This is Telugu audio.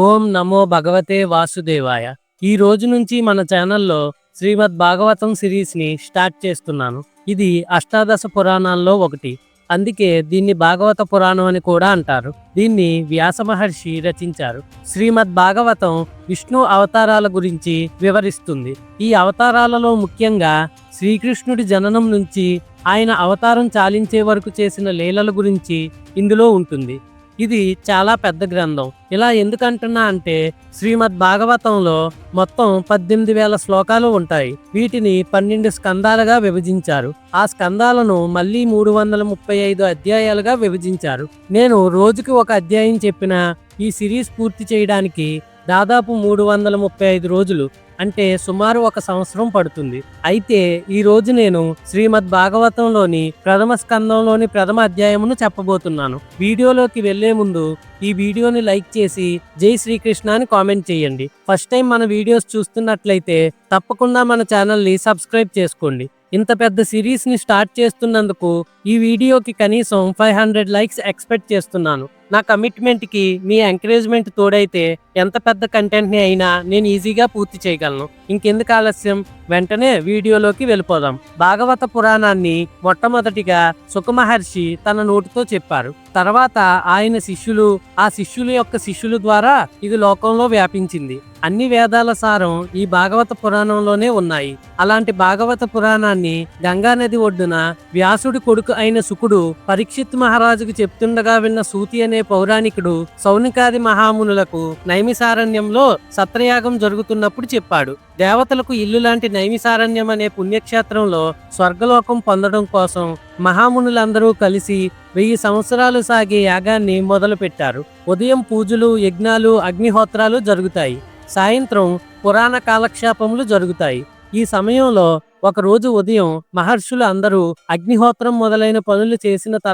ఓం నమో భగవతే వాసుదేవాయ. ఈ రోజు నుంచి మన ఛానల్లో శ్రీమద్ భాగవతం సిరీస్ని స్టార్ట్ చేస్తున్నాను. ఇది అష్టాదశ పురాణాల్లో ఒకటి. అందుకే దీన్ని భాగవత పురాణం అని కూడా అంటారు. దీన్ని వ్యాస మహర్షి రచించారు. శ్రీమద్ భాగవతం విష్ణు అవతారాల గురించి వివరిస్తుంది. ఈ అవతారాలలో ముఖ్యంగా శ్రీకృష్ణుడి జననం నుంచి ఆయన అవతారం చాలించే వరకు చేసిన లీలల గురించి ఇందులో ఉంటుంది. ఇది చాలా పెద్ద గ్రంథం. ఇలా ఎందుకంటున్నా అంటే శ్రీమద్ భాగవతంలో మొత్తం పద్దెనిమిది వేల శ్లోకాలు ఉంటాయి. వీటిని పన్నెండు స్కందాలుగా విభజించారు. ఆ స్కందాలను మళ్ళీ మూడు వందల ముప్పై ఐదు అధ్యాయాలుగా విభజించారు. నేను రోజుకి ఒక అధ్యాయం చెప్పిన ఈ సిరీస్ పూర్తి చేయడానికి దాదాపు మూడు వందల ముప్పై ఐదు రోజులు. అంటే సుమారు ఒక సంవత్సరం పడుతుంది. అయితే ఈ రోజు నేను శ్రీమద్ భాగవతంలోని ప్రథమ స్కందంలోని ప్రథమ అధ్యాయమును చెప్పబోతున్నాను. వీడియోలోకి వెళ్ళే ముందు ఈ వీడియోని లైక్ చేసి జై శ్రీకృష్ణ అని కామెంట్ చేయండి. ఫస్ట్ టైం మన వీడియోస్ చూస్తున్నట్లయితే తప్పకుండా మన ఛానల్ని సబ్స్క్రైబ్ చేసుకోండి. ఇంత పెద్ద సిరీస్ని స్టార్ట్ చేస్తున్నందుకు ఈ వీడియోకి కనీసం ఫైవ్ హండ్రెడ్ లైక్స్ ఎక్స్పెక్ట్ చేస్తున్నాను. నా కమిట్మెంట్కి మీ ఎంకరేజ్మెంట్ తోడైతే ఎంత పెద్ద కంటెంట్ని అయినా నేను ఈజీగా పూర్తి చేయగలను. ఇంకెందుకు ఆలస్యం? వెంటనే వీడియోలోకి వెళ్ళిపోదాం. భాగవత పురాణాన్ని మొట్టమొదటిగా సుఖమహర్షి తన నోటితో చెప్పారు. తర్వాత ఆయన శిష్యులు ఆ శిష్యుల యొక్క శిష్యుల ద్వారా ఇది లోకంలో వ్యాపించింది. అన్ని వేదాల సారం ఈ భాగవత పురాణంలోనే ఉన్నాయి. అలాంటి భాగవత పురాణాన్ని గంగా నది ఒడ్డున వ్యాసుడి కొడుకు అయిన సుకుడు పరీక్షిత్ మహారాజుకు చెప్తుండగా విన్న సూతి అనే పౌరాణికుడు సౌనికాది మహామునులకు నైమిసారణ్యంలో సత్రయాగం జరుగుతున్నప్పుడు చెప్పాడు. దేవతలకు ఇల్లు లాంటి నైమిసారణ్యం అనే పుణ్యక్షేత్రంలో స్వర్గలోకం పొందడం కోసం మహామునులందరూ కలిసి వెయ్యి సంవత్సరాలు సాగే యాగాన్ని మొదలుపెట్టారు. ఉదయం పూజలు యజ్ఞాలు అగ్నిహోత్రాలు జరుగుతాయి. సాయంత్రం పురాణ కాలక్షేపములు జరుగుతాయి. ఈ సమయంలో ఒక రోజు ఉదయం మహర్షులు అందరూ అగ్నిహోత్రం మొదలైన పనులు చేసిన తర్వాత